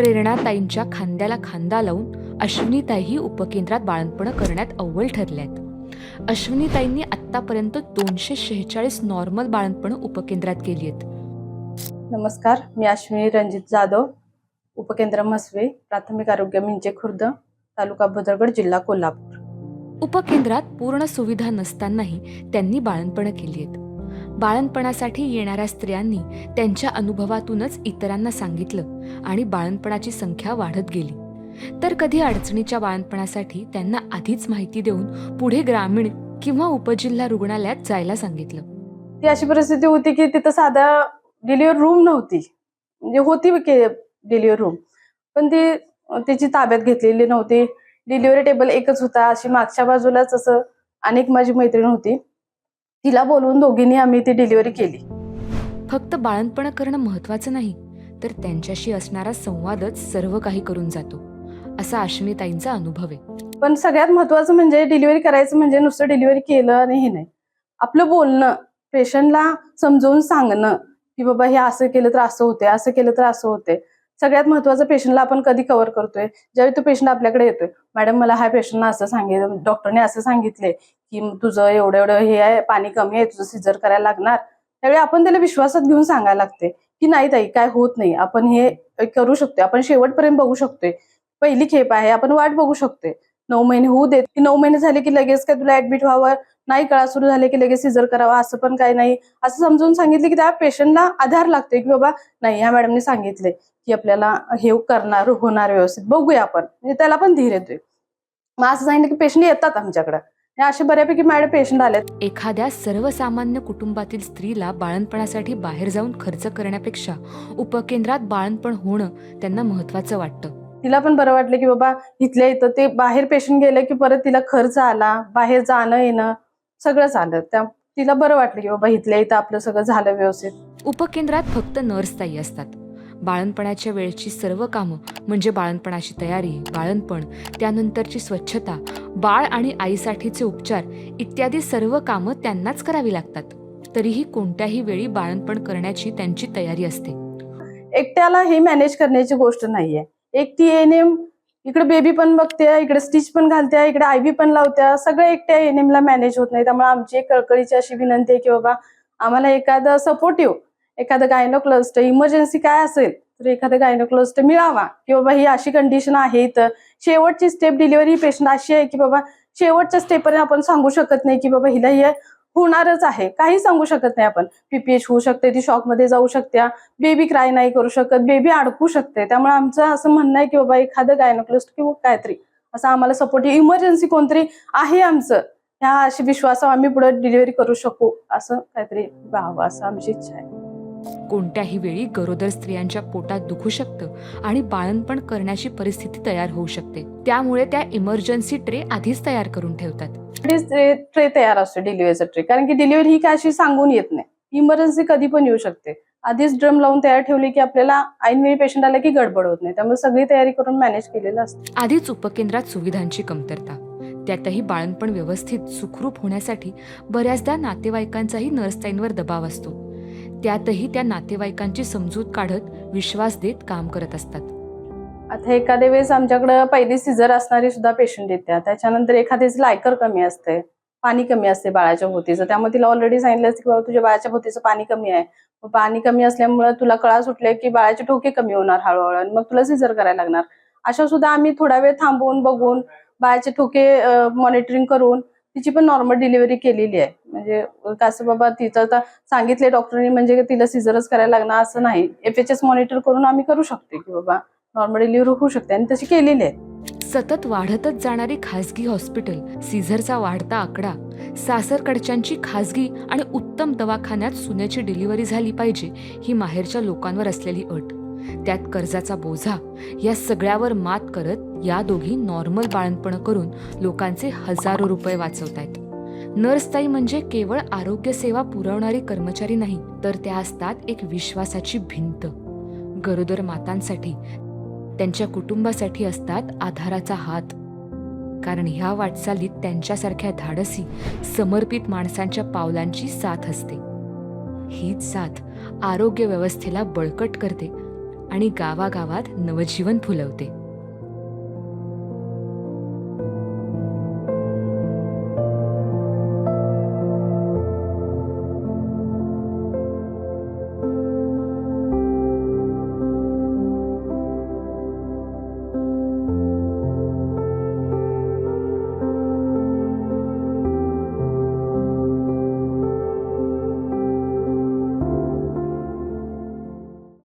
प्रेरणाताईंच्या खांद्याला खांदा लावून अश्विनीताईही उपकेंद्रात बाळंतपणं करण्यात अव्वल ठरल्यात. अश्विनीताईंनी आत्तापर्यंत दोनशे शेहेचाळीस नॉर्मल बाळंतपणं उपकेंद्रात केली आहेत. नमस्कार मी अश्विनी रणजित जाधव उपकेंद्र म्हसवे प्राथमिक आरोग्य मिंचे खुर्द तालुका भद्रगड जिल्हा कोल्हापूर. उपकेंद्रात पूर्ण सुविधा नसतानाही त्यांनी बाळणपणं केली आहेत. बाळणपणासाठी येणाऱ्या स्त्रियांनी त्यांच्या अनुभवातूनच इतरांना सांगितलं आणि बाळणपणाची संख्या वाढत गेली. तर कधी अडचणीच्या बाळणपणासाठी त्यांना आधीच माहिती देऊन पुढे ग्रामीण किंवा उपजिल्हा रुग्णालयात जायला सांगितलं. ती अशी परिस्थिती होती की तिथं साधा डिलिव्हर रूम नव्हती. म्हणजे होती डिलिव्हर रूम पण ती त्याची तिची ताब्यात घेतलेली नव्हती. डिलिव्हरी टेबल एकच होता. अशी मागच्या बाजूलाच असं अनेक माझी मैत्रीण होती. तिला बोलवून दोघींनी आम्ही ती डिलिव्हरी केली. फक्त बाळणपणं करणं महत्वाचं नाही तर त्यांच्याशी असणारा संवादच सर्व काही करून जातो असा अश्विनीताईंचा अनुभव आहे. पण सगळ्यात महत्वाचं म्हणजे डिलिव्हरी करायचं म्हणजे नुसतं डिलिव्हरी केलं आणि हे नाही. आपलं बोलणं पेशंटला समजावून सांगणं की बाबा हे असं केलं तर असं होते असं केलं तर असं होते सगळ्यात महत्वाचं पेशंटला आपण कधी कव्हर करतोय? ज्यावेळी तो पेशंट आपल्याकडे येतोय. मॅडम मला हा पेशंटला असं सांगितलं डॉक्टरने असं सांगितले की तुझं एवढं एवढं हे आहे पाणी कमी आहे तुझं सिजर करायला लागणार. त्यावेळी आपण त्याला विश्वासात घेऊन सांगायला लागते की नाही ताई काय होत नाही. आपण हे करू शकतोय. आपण शेवटपर्यंत बघू शकतोय. पहिली खेप आहे आपण वाट बघू शकतोय. नऊ महिने होऊ देत. की नऊ महिने झाले की लगेच काय तुला ऍडमिट व्हावं? नाही कळा सुरू झाले की लगेच सिजर करावा असं पण काय नाही. असं समजून सांगितलं की त्या पेशंटला आधार लागतोय की बाबा नाही ह्या मॅडमने सांगितले की आपल्याला हे करणार होणार व्यवस्थित. बघूया आपण. म्हणजे त्याला पण धीर येतोय. मग असं सांगितलं की पेशंट येतात आमच्याकडे. असे बऱ्यापैकी मॅडम पेशंट आलेत. एखाद्या सर्वसामान्य कुटुंबातील स्त्रीला बाळणपणासाठी बाहेर जाऊन खर्च करण्यापेक्षा उपकेंद्रात बाळणपण होणं त्यांना महत्वाचं वाटतं. तिला पण बरं वाटलं की बाबा इथल्या इथं ते बाहेर पेशंट गेले की परत तिला खर्च आला बाहेर जाणं येणं सगळंच आलं त्या तिला बरं वाटलं की बाबा इथल्या इथं आपलं सगळं झालं व्यवस्थित. उपकेंद्रात फक्त नर्सताई असतात. बाळणपणाच्या वेळची सर्व कामं म्हणजे बाळणपणाची तयारी बाळणपण त्यानंतरची स्वच्छता बाळ आणि आईसाठीचे उपचार इत्यादी सर्व कामं त्यांनाच करावी लागतात. तरीही कोणत्याही वेळी बाळणपण करण्याची त्यांची तयारी असते. एकट्याला हे मॅनेज करण्याची गोष्ट नाहीये. एकटी एएनएम इकडे बेबी पण बघते इकडे स्टिच पण घालते इकडे आयव्ही पण लावत्या सगळं एकट्या एनएमला मॅनेज होत नाही. त्यामुळे आमची एक कळकळीची अशी विनंती आहे की बाबा आम्हाला एखादं सपोर्टिव्ह एखादं गायनोक्लस्ट इमर्जन्सी काय असेल तर एखादं गायनोक्लस्ट मिळावा. की बाबा ही अशी कंडिशन आहे तर शेवटची स्टेप डिलिव्हरी पेशंट अशी आहे की बाबा शेवटच्या स्टेपवर आपण सांगू शकत नाही की बाबा हिला हे होणारच आहे. काही सांगू शकत नाही आपण. पीपीएच होऊ शकते ती शॉकमध्ये जाऊ शकते बेबी क्राय नाही करू शकत बेबी अडकू शकते. त्यामुळे आमचं असं म्हणणं आहे की बाबा एखादं गायनोक्लिस्ट किंवा काहीतरी असं आम्हाला सपोर्ट इमर्जन्सी कोणतरी आहे आमचं. ह्या अशी विश्वास आम्ही पुढे डिलिव्हरी करू शकू असं काहीतरी व्हावं असं आमची इच्छा आहे. कोणत्याही वेळी गरोदर स्त्रियांच्या पोटात दुखू शकतं आणि बाळणपण करण्याची परिस्थिती तयार होऊ शकते. त्यामुळे त्या इमर्जन्सी ट्रे आधीच तयार करून ठेवतात. ट्रे ट्रे तयार असतो डिलिव्हरीचा ट्रे. कारण की डिलिव्हरी ही काय अशी सांगून येत नाही. इमर्जन्सी कधी पण येऊ शकते. आधीच ड्रम लावून तयार ठेवली की आपल्याला ऐनवेळी पेशंट आला की गडबड होत नाही. त्यामुळे सगळी तयारी करून मॅनेज केलेलं असतं. आधीच उपकेंद्रात सुविधांची कमतरता. त्यातही बाळणपण व्यवस्थित सुखरूप होण्यासाठी बऱ्याचदा नातेवाईकांचाही नर्सताईंवर दबाव असतो. त्यातही त्या नातेवाईकांची समजूत काढत विश्वास देत काम करत असतात. आता एखाद्या वेळेस आमच्याकडे पहिली सिझर असणारी सुद्धा पेशंट येत्या. त्याच्यानंतर एखाद्याच लायकर कमी असते पाणी कमी असते बाळाच्या भोवतीचं. त्यामुळे तिला ऑलरेडी सांगितलं असतं की बाबा तुझ्या बाळाच्या भोवतीचं पाणी कमी आहे. पाणी कमी असल्यामुळे तुला कळा सुटले की बाळाचे ठोके कमी होणार हळूहळू आणि मग तुला सिझर करायला लागणार. अशा सुद्धा आम्ही थोडा वेळ थांबवून बघून बाळाचे ठोके मॉनिटरिंग करून तिची पण नॉर्मल डिलिव्हरी केलेली आहे. म्हणजे कसं बाबा तिचं आता सांगितले डॉक्टरनी म्हणजे तिला सिझरच करायला लागणार असं नाही. एफ एच एस मॉनिटर करून आम्ही करू शकतो की बाबा. नॉर्मल डिलिव्हरी होऊ शकते आणि तशी केलेली आहे. सतत वाढतच जाणारी खासगी हॉस्पिटल सीझरचा वाढता आकडा सासरकडच्यांची खासगी आणि उत्तम दवाखान्यात सुनेची डिलिव्हरी झाली पाहिजे ही माहेरच्या लोकांवर असलेली अट. त्यात कर्जाचा बोझा या सगळ्यावर मात करत या दोघी नॉर्मल बाळणपण करून लोकांचे हजारो रुपये वाचवतायत. नर्सताई म्हणजे केवळ आरोग्य सेवा पुरवणारी कर्मचारी नाही तर त्या असतात एक विश्वासाची भिंत. गरोदर मातांसाठी त्यांच्या कुटुंबासाठी असतात आधाराचा हात. कारण ह्या वाटचालीत त्यांच्यासारख्या धाडसी समर्पित माणसांच्या पावलांची साथ असते. हीच साथ आरोग्य व्यवस्थेला बळकट करते आणि गावागावात नवजीवन फुलवते.